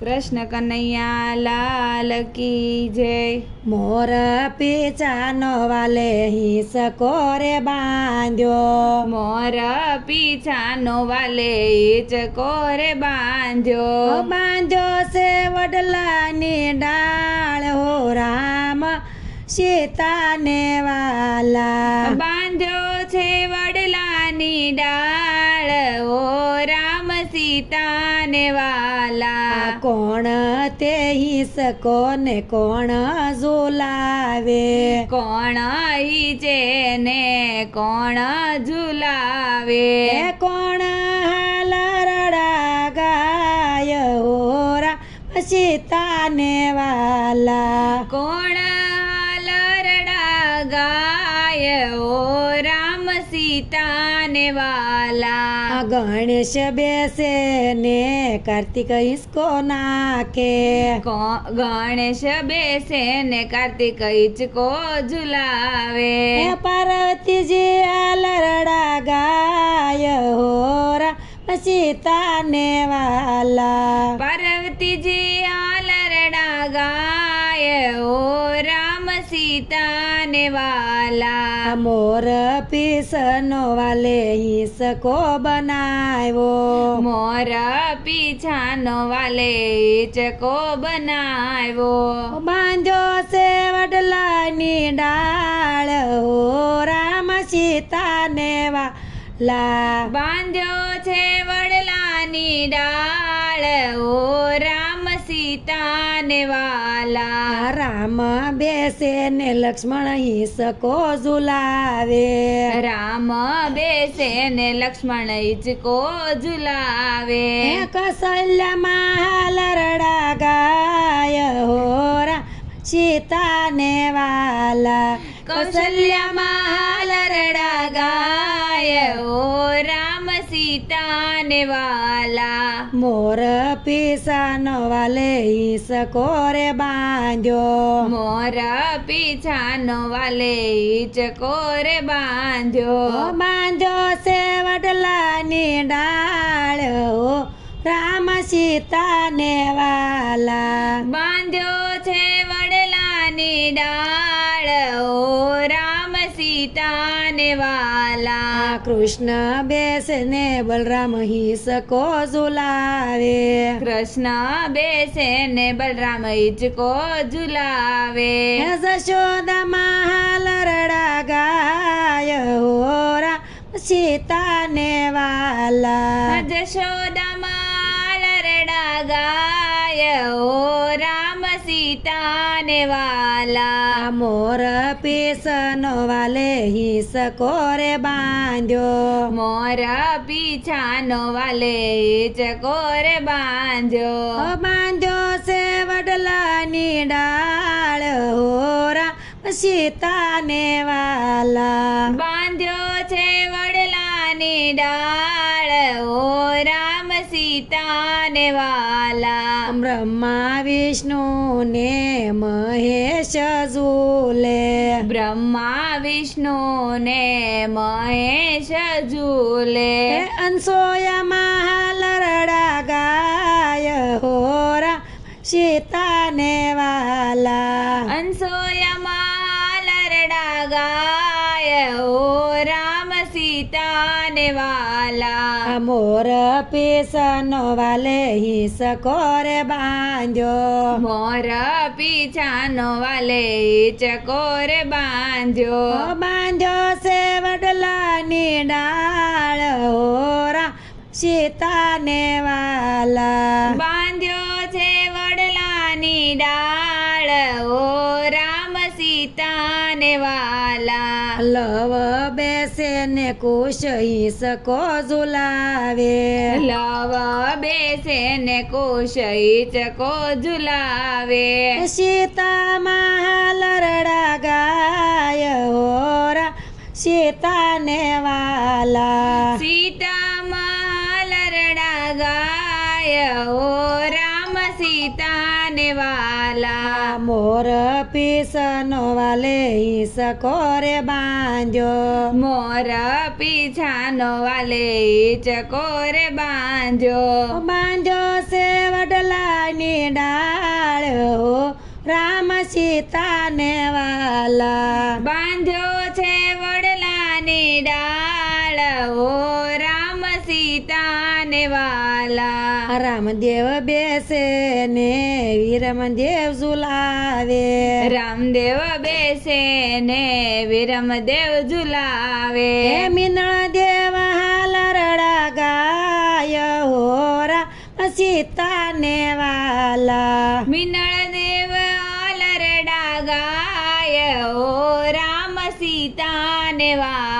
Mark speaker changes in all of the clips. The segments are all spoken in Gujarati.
Speaker 1: કૃષ્ણ કનૈયા લાલ કી જય.
Speaker 2: મોર પીછાનો વાલે હિસકો રે બાંધ્યો.
Speaker 1: મોર પીછાનો વાલે ઈચકો રે બાંધ્યો.
Speaker 2: બાંધ્યો છે વડલાની ડાળ. હો રામ સીતાને વાલા.
Speaker 1: બાંધ્યો છે વડલાની ડાળ. હો રામ સીતાને વાલા.
Speaker 2: કોણ તે હિસકો ને કોણ ઝુલાવે?
Speaker 1: કોણ ઈચે ને કોણ ઝુલાવે?
Speaker 2: કોણ હાલ રડા ગાય હો રામ સીતાને વાલા?
Speaker 1: કોણ લરડા ગાય ઓ રામ સીતાને વાલા
Speaker 2: ગણેશ બેસે ને કાર્તિક હિસકો નાખે.
Speaker 1: ગણેશ બેસે ને કાર્તિક ઈચકો ઝુલાવે.
Speaker 2: પાર્વતીજી આલરડા ગાય હોરા સીતા ને વાલા.
Speaker 1: પાર્વતીજી આલરડા ગાય હો રામ સીતાને વાલા.
Speaker 2: મોર પીસનો વાલે ઈસકો બનાવ્યો?
Speaker 1: મોર પીછાનો વાલે ઈચકો બનાવ્યો?
Speaker 2: બાંધ્યો છે વડલાની ડાળ હો રામ સીતાને વાલા.
Speaker 1: બાંધ્યો છે વડલાની ડાળ ઓ રામ સીતાને વાલા
Speaker 2: રામ બેસે ને લક્ષ્મણ હિસકો ઝુલાવે
Speaker 1: રામ બેસે ને લક્ષ્મણ ઈચકો ઝુલાવે
Speaker 2: હે કસલ્યમાં હાલરડા ગાય હો રામ સીતાને વાલા
Speaker 1: કૌશલ્યમાં હાલરડા ગાય ઓ રામ વાલા.
Speaker 2: મોર પીસાનો વાલે ઈસ કોરે બાંધ્યો.
Speaker 1: મોર પીછાનો વાલે ઈચ કોરે બાંધ્યો.
Speaker 2: બાંધ્યો છે વડલાની ડાળ. રામ સીતાને વાલા.
Speaker 1: બાંધ્યો છે વડલાની ડાળ. રામ સીતાને વાલા.
Speaker 2: કૃષ્ણ બેસે ને બલરામ હિસકો ઝુલાવે.
Speaker 1: કૃષ્ણ બેસે ને બલરામ ઈચકો ઝુલાવે.
Speaker 2: હે મહાલ રડા ગાય હો સીતા ને વાલા.
Speaker 1: જશોદામાં રડા ગાય સીતાને વાલા.
Speaker 2: મોર પીસનો વાલે હિસ કોરે બાંધ્યો.
Speaker 1: મોર પીછાનો વાલે હિચ કોરે બાંધ્યો.
Speaker 2: બાંધ્યો છે વડલાની ડાળ. હોરા સીતાને વાલા.
Speaker 1: બાંધ્યો છે વડલાની ડાળ. રામ સીતાને વાલા
Speaker 2: બ્રહ્મા વિષ્ણુ ને મહેશ ઝૂલે.
Speaker 1: બ્રહ્મા વિષ્ણુ ને મહેશ ઝૂલે.
Speaker 2: અનસોયા મહાલરડા ગાય હો સીતા ને વાલા.
Speaker 1: અંસોયમાં સીતાને વાલા.
Speaker 2: મોર પીસનો વાલે હિસકો રે બાંધ્યો.
Speaker 1: મોર પીછાનો વાલે ઈચકો રે બાંધ્યો.
Speaker 2: બાંધ્યો છે વડલાની ડાળ હોરા સીતાને વાલા.
Speaker 1: બાંધ્યો છે વડલાની ડાળ ઓ રામ સીતાને વાલા.
Speaker 2: લવ બેસે સકો ઝુલાવે
Speaker 1: લવ. બેસે ને કોશઈ ચકો ઝુલાવે
Speaker 2: સીતા મહાલરડા ગાય હો સીતા ને વાલા.
Speaker 1: સીતા મહાલરડા ગાય ઓ રામ સીતાને વાલા વાલા.
Speaker 2: મોર પીસનો વાલે ઈસ કોરે બાંધ્યો
Speaker 1: મોર પીછાનો વાલે ઈચ કોરે બાંધ્યો
Speaker 2: બાંધ્યો સે વડલાની ડાળ રામ સીતાને વાલા.
Speaker 1: બાંધ્યો છે વડલાની ડાળ
Speaker 2: રામદેવ બેસે ને વીરમદેવ ઝુલાવે.
Speaker 1: રામદેવ બેસે ને વીરમદેવ ઝુલાવે.
Speaker 2: મીનળ દેવ હાલ રડા ગાય હોરા સીતાને વાલા.
Speaker 1: મીનળ દેવ અલરડા ગાય હો રામ સીતાને વાલા.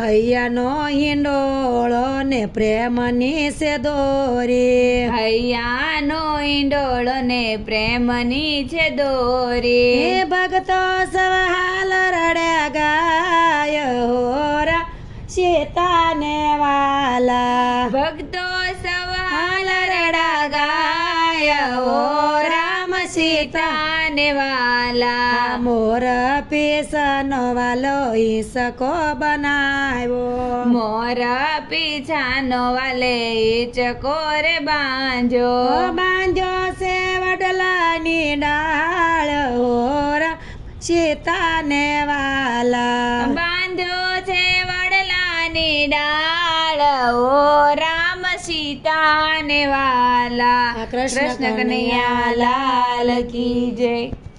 Speaker 2: હૈયાનો હિંડોળો ને પ્રેમની છે દોરી
Speaker 1: હૈયાનો ઈંડોળો ને પ્રેમની છે દોરી
Speaker 2: હે ભક્તો સવાલ રડ્યા ગાય હોરા શેતાને વાલા.
Speaker 1: ભક્તો સવાલ રડા ગાય રામ સીતાને વાલા
Speaker 2: મોર પીસનો વાલો ઈસકો બનાવ્યો?
Speaker 1: મોર પીછાનો વાલે ચકોરે બાંજો
Speaker 2: ઓ બાંધ્યો? છે વડલાની ડાળ હોરા સીતાને વાલા.
Speaker 1: બાંધ્યો છે વડલાની ડાળ ઓ રામ સીતાને વાલા.
Speaker 2: આ કૃષ્ણ
Speaker 1: કૃષ્ણ કનૈયા લાલ કી જય